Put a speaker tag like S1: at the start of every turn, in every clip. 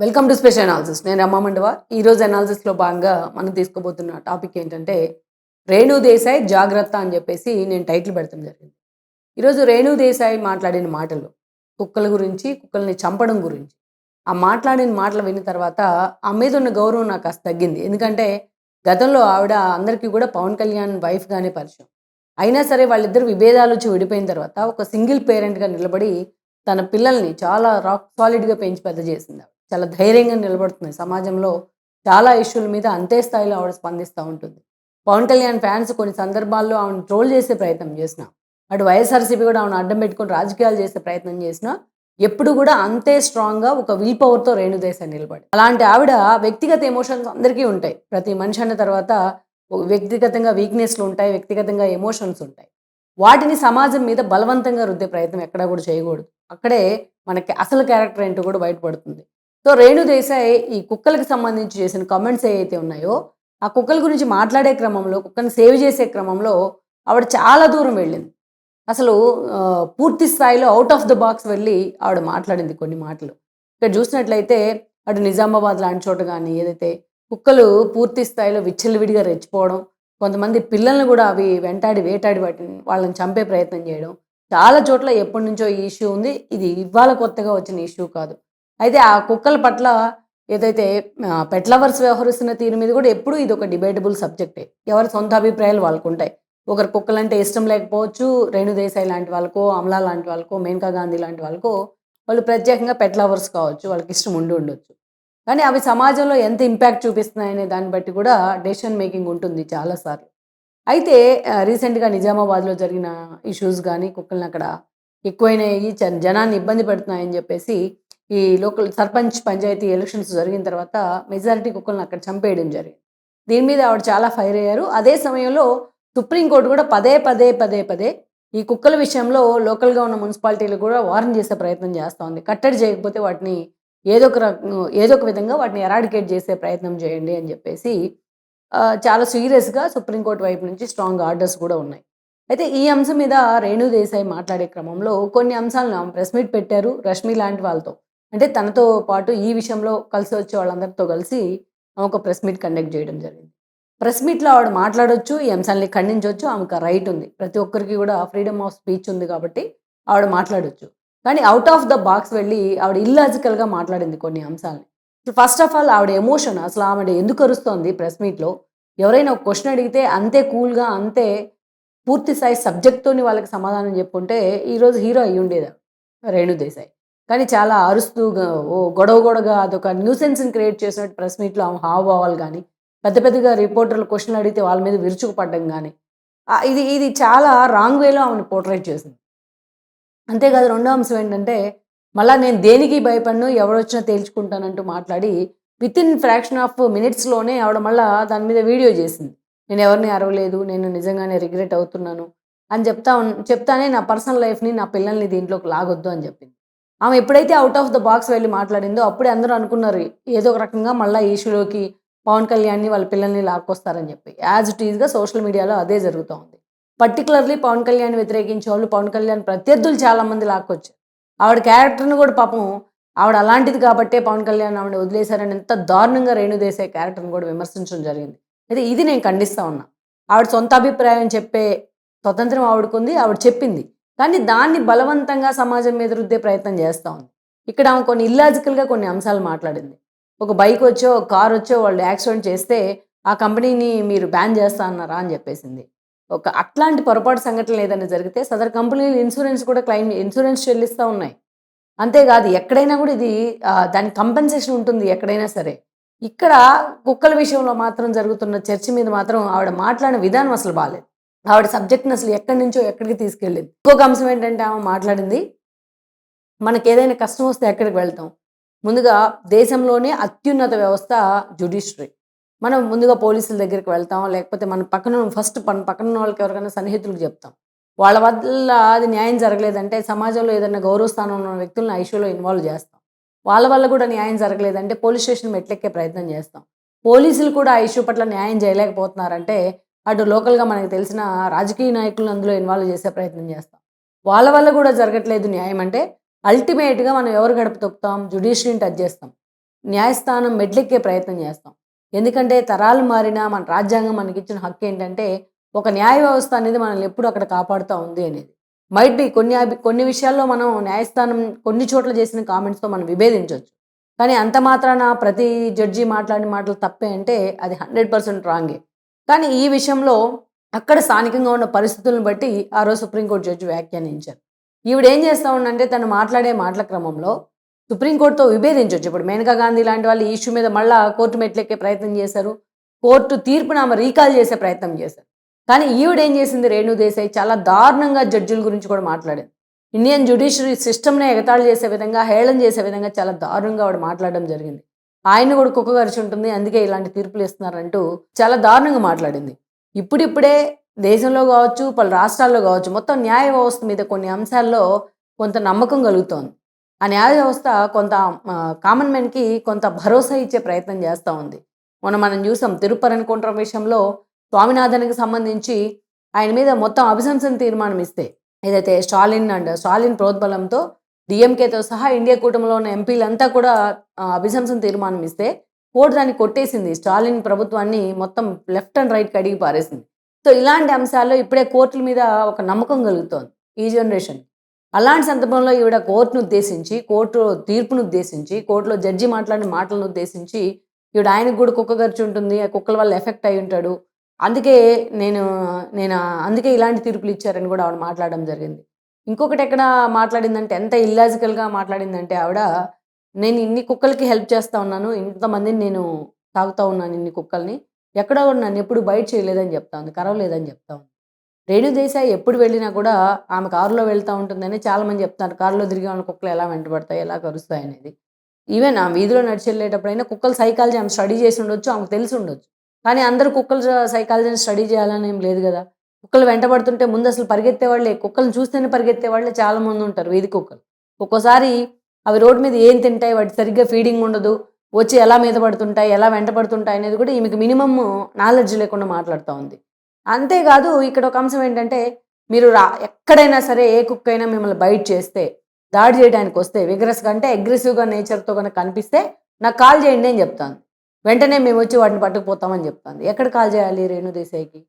S1: Welcome to special analysis నేను రమ్మమండవ ఈరోజు అనాలిసిస్లో భాగంగా మనం తీసుకోబోతున్న టాపిక్ ఏంటంటే రేణు దేశాయ్ జాగ్రత్త అని చెప్పేసి నేను టైటిల్ పెడతాం జరిగింది. ఈరోజు రేణు దేశాయ్ మాట్లాడిన మాటలు కుక్కల గురించి కుక్కల్ని చంపడం గురించి. ఆ మాట్లాడిన మాటలు విన్న తర్వాత ఆ మీద ఉన్న గౌరవం నాకు కాస్త తగ్గింది. ఎందుకంటే గతంలో ఆవిడ అందరికీ కూడా పవన్ కళ్యాణ్ వైఫ్గానే పరిచయం. అయినా సరే వాళ్ళిద్దరు విభేదాలు వచ్చి విడిపోయిన తర్వాత ఒక సింగిల్ పేరెంట్గా నిలబడి తన పిల్లల్ని చాలా రాక్ సాలిడ్గా పెంచి పెద్ద చేసింది చాలా ధైర్యంగా నిలబడుతుంది సమాజంలో చాలా ఇష్యూల మీద అంతే స్థాయిలో ఆవిడ స్పందిస్తూ ఉంటుంది. పవన్ కళ్యాణ్ ఫ్యాన్స్ కొన్ని సందర్భాల్లో ఆవిడ ట్రోల్ చేసే ప్రయత్నం చేసిన అటు వైఎస్ఆర్సీపీ కూడా ఆవిడ అడ్డం పెట్టుకొని రాజకీయాలు చేసే ప్రయత్నం చేసిన ఎప్పుడు కూడా అంతే స్ట్రాంగ్గా ఒక విల్ పవర్తో రేణుదేశాన్ని నిలబడి. అలాంటి ఆవిడ వ్యక్తిగత ఎమోషన్స్ అందరికీ ఉంటాయి. ప్రతి మనిషి అన్న తర్వాత వ్యక్తిగతంగా వీక్నెస్లు ఉంటాయి వ్యక్తిగతంగా ఎమోషన్స్ ఉంటాయి. వాటిని సమాజం మీద బలవంతంగా రుద్దే ప్రయత్నం ఎక్కడా కూడా చేయకూడదు. అక్కడే మనకి అసలు క్యారెక్టర్ ఏంటో కూడా బయటపడుతుంది. సో రేణు దేశాయ్ ఈ కుక్కలకు సంబంధించి చేసిన కామెంట్స్ ఏవైతే ఉన్నాయో ఆ కుక్కల గురించి మాట్లాడే క్రమంలో కుక్కను సేవ్ చేసే క్రమంలో ఆవిడ చాలా దూరం వెళ్ళింది. అసలు పూర్తి స్థాయిలో అవుట్ ఆఫ్ ద బాక్స్ వెళ్ళి ఆవిడ మాట్లాడింది కొన్ని మాటలు. ఇక్కడ చూసినట్లయితే అటు నిజామాబాద్ లాంటి చోట కానీ ఏదైతే కుక్కలు పూర్తి స్థాయిలో విచ్చలవిడిగా రెచ్చిపోవడం కొంతమంది పిల్లల్ని కూడా అవి వెంటాడి వేటాడి వాటిని వాళ్ళని చంపే ప్రయత్నం చేయడం చాలా చోట్ల ఎప్పటి నుంచో ఈ ఇష్యూ ఉంది. ఇది ఇవాళ కొత్తగా వచ్చిన ఇష్యూ కాదు. అయితే ఆ కుక్కల పట్ల ఏదైతే పెట్ లవర్స్ వ్యవహరిస్తున్న తీరు మీద కూడా ఎప్పుడూ ఇది ఒక డిబేటబుల్ సబ్జెక్టే ఎవరి సొంత అభిప్రాయాలు వాళ్ళకు ఉంటాయి ఒకరు కుక్కలంటే ఇష్టం లేకపోవచ్చు రేణుదేశాయి లాంటి వాళ్ళకో అమలా లాంటి వాళ్ళకో మేనకా గాంధీ లాంటి వాళ్ళకో వాళ్ళు ప్రత్యేకంగా పెట్ లవర్స్ కావచ్చు వాళ్ళకి ఇష్టం ఉండి ఉండొచ్చు. కానీ అవి సమాజంలో ఎంత ఇంపాక్ట్ చూపిస్తున్నాయనే దాన్ని బట్టి కూడా డెసిషన్ మేకింగ్ ఉంటుంది చాలాసార్లు. అయితే రీసెంట్గా నిజామాబాద్లో జరిగిన ఇష్యూస్ కానీ కుక్కలను అక్కడ ఎక్కువైనాయి జనాన్ని ఇబ్బంది పెడుతున్నాయని చెప్పేసి ఈ లోకల్ సర్పంచ్ పంచాయతీ ఎలక్షన్స్ జరిగిన తర్వాత మెజారిటీ కుక్కలను అక్కడ చంపేయడం జరిగింది. దీని మీద ఆవిడ చాలా ఫైర్ అయ్యారు. అదే సమయంలో సుప్రీంకోర్టు కూడా పదే పదే పదే పదే ఈ కుక్కల విషయంలో లోకల్గా ఉన్న మున్సిపాలిటీలు కూడా వార్న్ చేసే ప్రయత్నం చేస్తోంది కట్టడి చేయకపోతే వాటిని ఏదో ఒక ఏదో ఒక విధంగా వాటిని ఎరాడికేట్ చేసే ప్రయత్నం చేయండి అని చెప్పేసి చాలా సీరియస్గా సుప్రీంకోర్టు వైపు నుంచి స్ట్రాంగ్ ఆర్డర్స్ కూడా ఉన్నాయి. అయితే ఈ అంశం మీద రేణు దేశాయ్ మాట్లాడే క్రమంలో కొన్ని అంశాలను ప్రెస్ మీట్ పెట్టారు రష్మి లాంటి వాళ్ళతో. అంటే తనతో పాటు ఈ విషయంలో కలిసి వచ్చే వాళ్ళందరితో కలిసి ఆమె ఒక ప్రెస్ మీట్ కండక్ట్ చేయడం జరిగింది. ప్రెస్ మీట్లో ఆవిడ మాట్లాడొచ్చు ఈ అంశాన్ని ఖండించవచ్చు ఆమెకు రైట్ ఉంది. ప్రతి ఒక్కరికి కూడా ఫ్రీడమ్ ఆఫ్ స్పీచ్ ఉంది కాబట్టి ఆవిడ మాట్లాడొచ్చు. కానీ అవుట్ ఆఫ్ ద బాక్స్ వెళ్ళి ఆవిడ ఇల్లాజికల్గా మాట్లాడింది కొన్ని అంశాలని. ఫస్ట్ ఆఫ్ ఆల్ ఆవిడ ఎమోషన్ అసలు ఆవిడ ఎందుకు అరుస్తోంది ప్రెస్ మీట్లో? ఎవరైనా ఒక క్వశ్చన్ అడిగితే అంతే కూల్గా అంతే పూర్తి స్థాయి సబ్జెక్ట్తోని వాళ్ళకి సమాధానం చెప్పుంటే ఈరోజు హీరో అయ్యి ఉండేది రేణు దేశాయ్. కానీ చాలా అరుస్తూ ఓ గొడవ గొడవగా అదొక న్యూసెన్స్ని క్రియేట్ చేసినట్టు ప్రెస్ మీట్లో ఆమె హావభావాలు కానీ పెద్ద పెద్దగా రిపోర్టర్లు క్వశ్చన్లు అడిగితే వాళ్ళ మీద విరుచుకుపడ్డం కానీ ఇది ఇది చాలా రాంగ్ వేలో ఆమెను పోర్ట్రేట్ చేసింది. అంతేకాదు రెండో అంశం ఏంటంటే మళ్ళీ నేను దేనికి భయపడను ఎవడొచ్చినా తేల్చుకుంటానంటూ మాట్లాడి విత్ ఇన్ ఫ్రాక్షన్ ఆఫ్ మినిట్స్లోనే ఆవిడ మళ్ళీ దాని మీద వీడియో చేసింది. నేను ఎవరిని అరవలేదు నేను నిజంగానే రిగ్రెట్ అవుతున్నాను అని చెప్తా చెప్తానే నా పర్సనల్ లైఫ్ని నా పిల్లల్ని దీంట్లోకి లాగొద్దు అని చెప్పింది. ఆమె ఎప్పుడైతే అవుట్ ఆఫ్ ద బాక్స్ వెళ్ళి మాట్లాడిందో అప్పుడే అందరూ అనుకున్నారు ఏదో ఒక రకంగా మళ్ళీ ఇష్యూలోకి పవన్ కళ్యాణ్ని వాళ్ళ పిల్లల్ని లాక్కొస్తారని చెప్పి. యాజ్ ఇట్ ఈజ్గా సోషల్ మీడియాలో అదే జరుగుతూ ఉంది పర్టికులర్లీ పవన్ కళ్యాణ్ వ్యతిరేకించే వాళ్ళు పవన్ కళ్యాణ్ ప్రత్యర్థులు చాలా మంది లాక్కొచ్చారు. ఆవిడ క్యారెక్టర్ని కూడా పాపం ఆవిడ అలాంటిది కాబట్టే పవన్ కళ్యాణ్ ఆవిడ వదిలేశారని ఎంత దారుణంగా రేణుదేశాయ్ క్యారెక్టర్ని కూడా విమర్శించడం జరిగింది. అయితే ఇది నేను ఖండిస్తా ఉన్నా. ఆవిడ సొంత అభిప్రాయం చెప్పే స్వతంత్రం ఆవిడకుంది ఆవిడ చెప్పింది. కానీ దాన్ని బలవంతంగా సమాజం మీద రుద్దే ప్రయత్నం చేస్తూ ఉంది. ఇక్కడ ఆమె కొన్ని ఇల్లాజికల్గా కొన్ని అంశాలు మాట్లాడింది. ఒక బైక్ వచ్చో ఒక కార్ వచ్చో వాళ్ళు యాక్సిడెంట్ చేస్తే ఆ కంపెనీని మీరు బ్యాన్ చేస్తా అన్నారా అని చెప్పేసింది. ఒక అట్లాంటి పొరపాటు సంఘటనలు ఏదైనా జరిగితే సదర్ కంపెనీలు ఇన్సూరెన్స్ కూడా క్లైమ్ ఇన్సూరెన్స్ చెల్లిస్తూ ఉన్నాయి. అంతేకాదు ఎక్కడైనా కూడా ఇది దాని కంపెన్సేషన్ ఉంటుంది ఎక్కడైనా సరే. ఇక్కడ కుక్కల విషయంలో మాత్రం జరుగుతున్న చర్చ మీద మాత్రం ఆవిడ మాట్లాడిన విధానం అసలు బాగాలేదు ఆవిడ సబ్జెక్ట్ని అసలు ఎక్కడి నుంచో ఎక్కడికి తీసుకెళ్ళింది. ఇంకొక అంశం ఏంటంటే ఆమె మాట్లాడింది మనకి ఏదైనా కష్టం వస్తే ఎక్కడికి వెళ్తాం? ముందుగా దేశంలోనే అత్యున్నత వ్యవస్థ జుడిషరీ మనం ముందుగా పోలీసుల దగ్గరికి వెళ్తాం లేకపోతే మన పక్కన ఫస్ట్ మన పక్కన వాళ్ళకి ఎవరికైనా సన్నిహితులకు చెప్తాం. వాళ్ళ వల్ల అది న్యాయం జరగలేదంటే సమాజంలో ఏదైనా గౌరవ స్థానంలో ఉన్న వ్యక్తులను ఐషోలో ఇన్వాల్వ్ చేస్తాం. వాళ్ళ వల్ల కూడా న్యాయం జరగలేదంటే పోలీస్ స్టేషన్ మెట్లెక్కే ప్రయత్నం చేస్తాం. పోలీసులు కూడా ఆ ఇష్యూ పట్ల న్యాయం చేయలేకపోతున్నారంటే అటు లోకల్గా మనకు తెలిసిన రాజకీయ నాయకులను అందులో ఇన్వాల్వ్ చేసే ప్రయత్నం చేస్తాం. వాళ్ళ వల్ల కూడా జరగట్లేదు న్యాయం అంటే అల్టిమేట్గా మనం ఎవరు గడప తొక్కుతాం? జుడిషియరీని టచ్ చేస్తాం. న్యాయస్థానం మెట్లెక్కే ప్రయత్నం చేస్తాం. ఎందుకంటే తరాలు మారినా మన రాజ్యాంగం మనకి ఇచ్చిన హక్కు ఏంటంటే ఒక న్యాయ వ్యవస్థ అనేది మనల్ని ఎప్పుడు అక్కడ కాపాడుతూ ఉంది అనేది. మైట్ బి కొన్ని అభి- కొన్ని విషయాల్లో మనం న్యాయస్థానం కొన్ని చోట్ల చేసిన కామెంట్స్తో మనం విభేదించవచ్చు కానీ అంత మాత్రాన ప్రతి జడ్జి మాట్లాడిన మాటలు తప్పే అంటే అది హండ్రెడ్ పర్సెంట్ రాంగే. కానీ ఈ విషయంలో అక్కడ స్థానికంగా ఉన్న పరిస్థితులను బట్టి ఆ రోజు సుప్రీంకోర్టు జడ్జి వ్యాఖ్యానించారు. ఈవిడ ఏం చేస్తా ఉందంటే తను మాట్లాడే మాటల క్రమంలో సుప్రీంకోర్టుతో విభేదించవచ్చు ఇప్పుడు మేనకా గాంధీ లాంటి వాళ్ళు ఈ ఇష్యూ మీద మళ్ళా కోర్టు మెట్లెక్కే ప్రయత్నం చేశారు. కోర్టు తీర్పును ఆమె రీకాల్ చేసే ప్రయత్నం చేశారు. కానీ ఈవిడ ఏం చేసింది రేణు దేశాయ్? చాలా దారుణంగా జడ్జిల గురించి కూడా మాట్లాడింది ఇండియన్ జ్యుడిషియరీ సిస్టమ్నే ఎగతాళి చేసే విధంగా హేళన చేసే విధంగా చాలా దారుణంగా ఆవిడ మాట్లాడడం జరిగింది. ఆయన కూడా కుక్క గరిచి ఉంటుంది అందుకే ఇలాంటి తీర్పులు ఇస్తున్నారంటూ చాలా దారుణంగా మాట్లాడింది. ఇప్పుడిప్పుడే దేశంలో కావచ్చు పలు రాష్ట్రాల్లో కావచ్చు మొత్తం న్యాయ వ్యవస్థ మీద కొన్ని అంశాల్లో కొంత నమ్మకం కలుగుతోంది. ఆ న్యాయ వ్యవస్థ కొంత కామన్ మ్యాన్కి కొంత భరోసా ఇచ్చే ప్రయత్నం చేస్తూ ఉంది. మొన్న మనం చూసాం తిరుపరనుకుంట్ర విషయంలో స్వామినాథన్కి సంబంధించి ఆయన మీద మొత్తం అభిశంసన తీర్మానం ఇస్తే ఏదైతే స్టాలిన్ అండ్ స్టాలిన్ ప్రోద్బలంతో డిఎంకేతో సహా ఇండియా కూటమిలో ఉన్న ఎంపీలంతా కూడా అభిశంసన తీర్మానం ఇస్తే కోర్టు దాన్ని కొట్టేసింది. స్టాలిన్ ప్రభుత్వాన్ని మొత్తం లెఫ్ట్ అండ్ రైట్ కడిగి పారేసింది. సో ఇలాంటి అంశాల్లో ఇప్పుడే కోర్టుల మీద ఒక నమ్మకం కలుగుతోంది ఈ జనరేషన్. అలాంటి సందర్భంలో ఈవిడ కోర్టును ఉద్దేశించి కోర్టు తీర్పును ఉద్దేశించి కోర్టులో జడ్జి మాట్లాడిన మాటలను ఉద్దేశించి ఈవిడ ఆయనకు కూడా కుక్క ఖర్చు ఉంటుంది ఆ కుక్కల వల్ల ఎఫెక్ట్ అయి ఉంటాడు. అందుకే నేను నేను అందుకే ఇలాంటి తీర్పులు ఇచ్చారని కూడా ఆవిడ మాట్లాడడం జరిగింది. ఇంకొకటి ఎక్కడ మాట్లాడిందంటే ఎంత ఇల్లాజికల్గా మాట్లాడిందంటే ఆవిడ నేను ఇన్ని కుక్కలకి హెల్ప్ చేస్తా ఉన్నాను ఇంతమందిని నేను తాగుతా ఉన్నాను ఇన్ని కుక్కల్ని ఎక్కడో కూడా నన్ను ఎప్పుడు బయట చేయలేదని చెప్తా ఉంది కరవలేదని చెప్తా ఉంది. రేణు దేశాయ్ ఎప్పుడు వెళ్ళినా కూడా ఆమె కారులో వెళ్తూ ఉంటుందని చాలా మంది చెప్తారు కారులో తిరిగి ఉన్న కుక్కలు ఎలా వెంటబడతాయి ఎలా కరుస్తాయి అనేది. ఈవెన్ ఆ వీధిలో నడిచి వెళ్ళేటప్పుడైనా కుక్కల సైకాలజీ ఆమె స్టడీ చేసి ఉండొచ్చు ఆమెకు తెలిసి ఉండొచ్చు. కానీ అందరూ కుక్కల సైకాలజీని స్టడీ చేయాలని ఏం లేదు కదా. కుక్కలు వెంటబడుతుంటే ముందు అసలు పరిగెత్తే వాళ్ళే కుక్కలను చూస్తేనే పరిగెత్తే వాళ్ళే చాలా మంది ఉంటారు వీధి కుక్కలు. ఒక్కోసారి అవి రోడ్డు మీద ఏం తింటాయి వాటి సరిగ్గా ఫీడింగ్ ఉండదు వచ్చి ఎలా మీద పడుతుంటాయి ఎలా వెంట పడుతుంటాయి అనేది కూడా ఈమెకు మినిమమ్ నాలెడ్జ్ లేకుండా మాట్లాడుతూ ఉంది. అంతేకాదు ఇక్కడ ఒక అంశం ఏంటంటే మీరు రా ఎక్కడైనా సరే ఏ కుక్క అయినా మిమ్మల్ని బైట్ చేస్తే దాడి చేయడానికి వస్తే విగ్రస్గా అంటే అగ్రెసివ్గా నేచర్తో కనుక కనిపిస్తే నాకు కాల్ చేయండి అని చెప్తాను వెంటనే మేము వచ్చి వాటిని పట్టుకుపోతామని చెప్తాను ఎక్కడ కాల్ చేయాలి రేణు దేశాయికి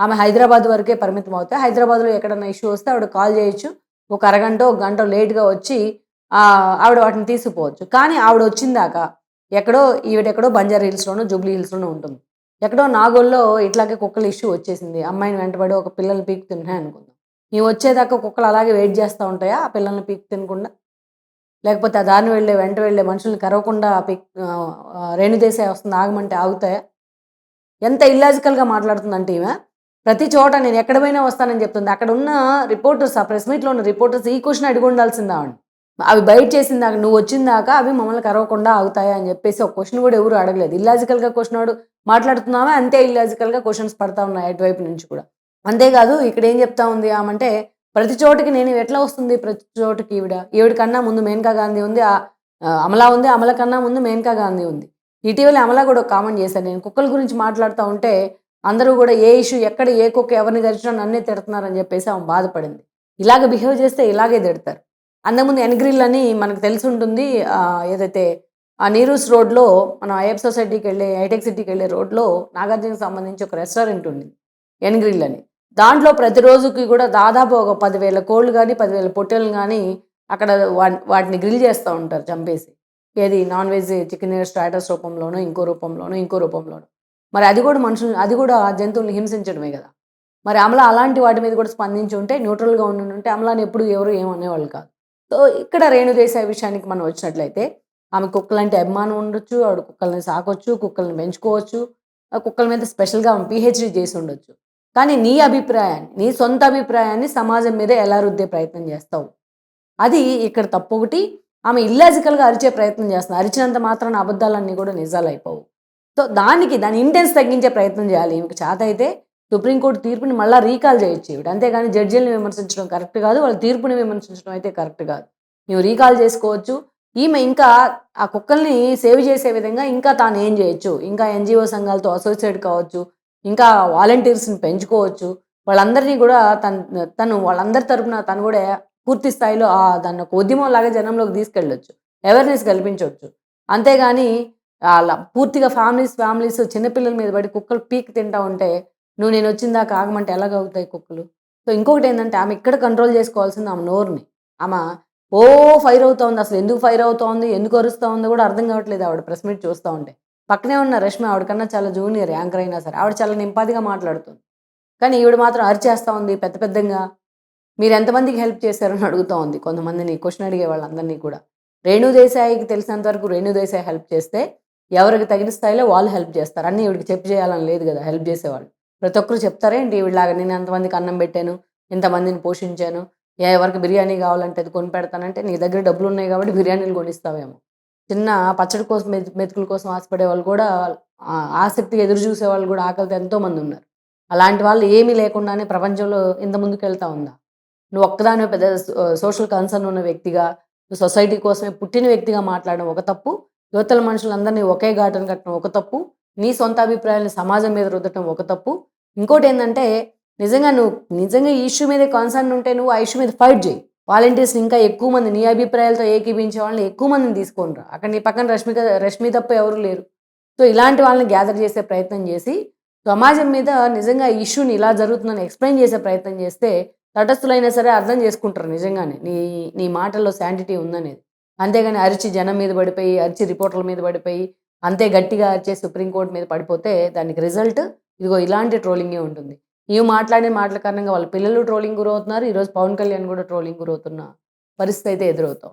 S1: ఆమె హైదరాబాద్ వరకే పరిమితం అవుతాయి. హైదరాబాద్లో ఎక్కడైనా ఇష్యూ వస్తే ఆవిడ కాల్ చేయొచ్చు. ఒక అరగంట ఒక గంట లేట్గా వచ్చి ఆవిడ వాటిని తీసుకుపోవచ్చు. కానీ ఆవిడ వచ్చిందాక ఎక్కడో ఈవిడెక్కడో బంజారా హిల్స్లోనూ జూబ్లీ హిల్స్లోనూ ఉంటుంది. ఎక్కడో నాగోల్లో ఇట్లాగే కుక్కల ఇష్యూ వచ్చేసింది. అమ్మాయిని వెంటబడి ఒక పిల్లల్ని పీక్ తింటున్నాయి అనుకుందాం. నీవు వచ్చేదాకా కుక్కలు అలాగే వెయిట్ చేస్తూ ఉంటాయా? ఆ పిల్లల్ని పీక్ తినకుండా లేకపోతే ఆ దారిని వెళ్ళే వెంట వెళ్ళే మనుషుల్ని కరవకుండా పీక్ రేణుదేశాయ వస్తుంది ఆగమంటే ఆగుతాయా? ఎంత ఇల్లాజికల్గా మాట్లాడుతుందంటే ఈమె? ప్రతి చోట నేను ఎక్కడ పోయినా వస్తానని చెప్తుంది. అక్కడ ఉన్న రిపోర్టర్స్ ఆ ప్రెస్ మీట్లో ఉన్న రిపోర్టర్స్ ఈ క్వశ్చన్ అడిగి ఉండాల్సిందా అవి బయట చేసిందాక నువ్వు వచ్చిందాక అవి మమ్మల్ని కరవకుండా ఆగుతాయా అని చెప్పేసి ఒక క్వశ్చన్ కూడా ఎవరు అడగలేదు. ఇల్లాజికల్గా క్వశ్చన్ అడు మాట్లాడుతున్నావా? అంతే ఇల్లాజికల్గా క్వశ్చన్స్ పడతా ఉన్నాయి అటువైపు నుంచి కూడా. అంతేకాదు ఇక్కడ ఏం చెప్తా ఉంది ఆమంటే ప్రతి చోటికి నేను ఎట్లా వస్తుంది? ప్రతి చోటికి ఈవిడ. ఈవిడ కన్నా ముందు మేనకా గాంధీ ఉంది ఆ, అమలా ఉంది అమల కన్నా ముందు మేనకా గాంధీ ఉంది. ఇటీవల అమలా కూడా ఒక కామెంట్ చేశాను నేను కుక్కల గురించి మాట్లాడుతూ ఉంటే అందరూ కూడా ఏ ఇష్యూ ఎక్కడ ఏ కుక్క ఎవరిని తెరిచినా నన్నే తిడుతున్నారని చెప్పేసి ఆమె బాధపడింది. ఇలాగ బిహేవ్ చేస్తే ఇలాగే తిడతారు. అంతకుముందు ఎన్గ్రిల్ అని మనకు తెలిసి ఉంటుంది ఏదైతే ఆ నీరూస్ రోడ్లో మనం ఐఎఫ్ సొసైటీకి వెళ్ళే హైటెక్ సిటీకి వెళ్ళే రోడ్లో నాగార్జునకి సంబంధించి ఒక రెస్టారెంట్ ఉండింది ఎన్గ్రిల్ అని. దాంట్లో ప్రతిరోజుకి కూడా దాదాపు ఒక పదివేల కోళ్ళు కానీ పదివేల పొట్టెలు కానీ అక్కడ వా- వాటిని గ్రిల్ చేస్తూ ఉంటారు చంపేసి. ఏది నాన్ వెజ్ చికెన్ స్టాటస్ రూపంలోనో ఇంకో రూపంలోనో ఇంకో రూపంలోనో. మరి అది కూడా మనుషులు అది కూడా జంతువుల్ని హింసించడమే కదా. మరి అమల అలాంటి వాటి మీద కూడా స్పందించి ఉంటే న్యూట్రల్గా ఉండి ఉంటే అమలాని ఎప్పుడు ఎవరు ఏమనేవాళ్ళు కాదు. సో ఇక్కడ రేణుదేశాయి విషయానికి మనం వచ్చినట్లయితే ఆమె కుక్కలంటే అభిమానం ఉండొచ్చు ఆవిడ కుక్కల్ని సాకొచ్చు కుక్కల్ని పెంచుకోవచ్చు ఆ కుక్కల మీద స్పెషల్గా ఆమె పిహెచ్డీ చేసి ఉండొచ్చు. కానీ నీ అభిప్రాయాన్ని నీ సొంత అభిప్రాయాన్ని సమాజం మీద ఎలా రుద్దే ప్రయత్నం చేస్తావు? అది ఇక్కడ తప్పు ఒకటి. ఆమె ఇల్లాజికల్గా అరిచే ప్రయత్నం చేస్తుంది. అరిచినంత మాత్రాన అబద్ధాలన్నీ కూడా నిజాలు అయిపోవు సో దానికి దాని ఇంటెన్స్ తగ్గించే ప్రయత్నం చేయాలి. ఈమెకు చేత అయితే సుప్రీంకోర్టు తీర్పుని మళ్ళీ రీకాల్ చేయొచ్చు ఈవిడ. అంతేగాని జడ్జీలను విమర్శించడం కరెక్ట్ కాదు వాళ్ళ తీర్పుని విమర్శించడం అయితే కరెక్ట్ కాదు. మేము రీకాల్ చేసుకోవచ్చు. ఈమె ఇంకా ఆ కుక్కల్ని సేవ్ చేసే విధంగా ఇంకా తాను ఏం చేయొచ్చు? ఇంకా ఎన్జిఓ సంఘాలతో అసోసియేట్ కావచ్చు ఇంకా వాలంటీర్స్ని పెంచుకోవచ్చు. వాళ్ళందరినీ కూడా తను తను వాళ్ళందరి తరపున తను కూడా పూర్తి స్థాయిలో దాన్ని ఒక ఉద్యమం లాగా జనంలోకి తీసుకెళ్ళొచ్చు. అవేర్నెస్ కల్పించవచ్చు అంతేగాని అలా పూర్తిగా ఫ్యామిలీస్ ఫ్యామిలీస్ చిన్నపిల్లల మీద పడి కుక్కలు పీక్ తింటా ఉంటే నువ్వు నేను వచ్చిన దాకా ఆగమంటే ఎలాగ అవుతాయి కుక్కలు? సో ఇంకొకటి ఏంటంటే ఆమె ఇక్కడ కంట్రోల్ చేసుకోవాల్సింది ఆమె నోరుని. ఆమె ఓ ఫైర్ అవుతోంది అసలు ఎందుకు ఫైర్ అవుతోంది ఎందుకు అరుస్తూ ఉందో కూడా అర్థం కావట్లేదు ఆవిడ ప్రెస్ మీట్ చూస్తూ ఉంటే. పక్కనే ఉన్న రష్మి ఆవిడకన్నా చాలా జూనియర్ యాంకర్ అయినా సరే. ఆవిడ చాలా నింపాదిగా మాట్లాడుతుంది. కానీ ఈవిడ మాత్రం అరిచేస్తూ ఉంది పెద్ద పెద్దగా. మీరు ఎంతమందికి హెల్ప్ చేశారని అడుగుతూ ఉంది కొంతమందిని క్వశ్చన్ అడిగే వాళ్ళందరినీ కూడా. రేణు దేశాయికి తెలిసినంత వరకు రేణు దేశాయ్ హెల్ప్ చేస్తే ఎవరికి తగిన స్థాయిలో వాళ్ళు హెల్ప్ చేస్తారు. అన్నీ ఈవిడికి చెప్పి చేయాలని లేదు కదా హెల్ప్ చేసేవాళ్ళు. ప్రతి ఒక్కరు చెప్తారేంటి ఈవిడలాగా నేను ఎంతమందికి అన్నం పెట్టాను ఇంతమందిని పోషించాను ఎవరికి బిర్యానీ కావాలంటే అది కొని పెడతానంటే నీ దగ్గర డబ్బులు ఉన్నాయి కాబట్టి బిర్యానీలు కొనిస్తావేమో. చిన్న పచ్చడి కోసం మెతుకుల కోసం ఆశపడే వాళ్ళు కూడా ఆసక్తి ఆసక్తిగా ఎదురు చూసే వాళ్ళు కూడా ఆకలితో ఎంతో మంది ఉన్నారు. అలాంటి వాళ్ళు ఏమీ లేకుండానే ప్రపంచంలో ఇంత ముందుకు వెళ్తా ఉందా? నువ్వు ఒక్కదాని పెద్ద సోషల్ కన్సర్న్ ఉన్న వ్యక్తిగా సొసైటీ కోసమే పుట్టిన వ్యక్తిగా మాట్లాడడం ఒక తప్పు యువతల మనుషులందరినీ ఒకే ఘాటను కట్టడం ఒక తప్పు. నీ సొంత అభిప్రాయాలను సమాజం మీద రుద్దటం ఒక తప్పు. ఇంకోటి ఏంటంటే నిజంగా నువ్వు నిజంగా ఈ ఇష్యూ మీద కాన్సర్న్ ఉంటే నువ్వు ఆ ఇష్యూ మీద ఫైట్ చేయి. వాలంటీర్స్ ఇంకా ఎక్కువ మంది నీ అభిప్రాయాలతో ఏకీపించే వాళ్ళని ఎక్కువ మందిని తీసుకొని రా. అక్కడ నీ పక్కన రష్మి రష్మి తప్ప ఎవరు లేరు. సో ఇలాంటి వాళ్ళని గ్యాదర్ చేసే ప్రయత్నం చేసి సమాజం మీద నిజంగా ఈ ఇష్యూని ఇలా జరుగుతుందని ఎక్స్ప్లెయిన్ చేసే ప్రయత్నం చేస్తే తటస్థులైనా సరే అర్థం చేసుకుంటారు నిజంగానే. నీ నీ మాటల్లో శాంటిటీ ఉందనేది. అంతేగాని అరిచి జనం మీద పడిపోయి అరిచి రిపోర్టర్ల మీద పడిపోయి అంతే గట్టిగా అరిచే సుప్రీంకోర్టు మీద పడిపోతే దానికి రిజల్ట్ ఇదిగో ఇలాంటి ట్రోలింగే ఉంటుంది. ఇవి మాట్లాడిన మాటల కారణంగా వాళ్ళ పిల్లలు ట్రోలింగ్ గురవుతున్నారు ఈరోజు పవన్ కళ్యాణ్ కూడా ట్రోలింగ్ గురవుతున్న పరిస్థితి అయితే ఎదురవుతాం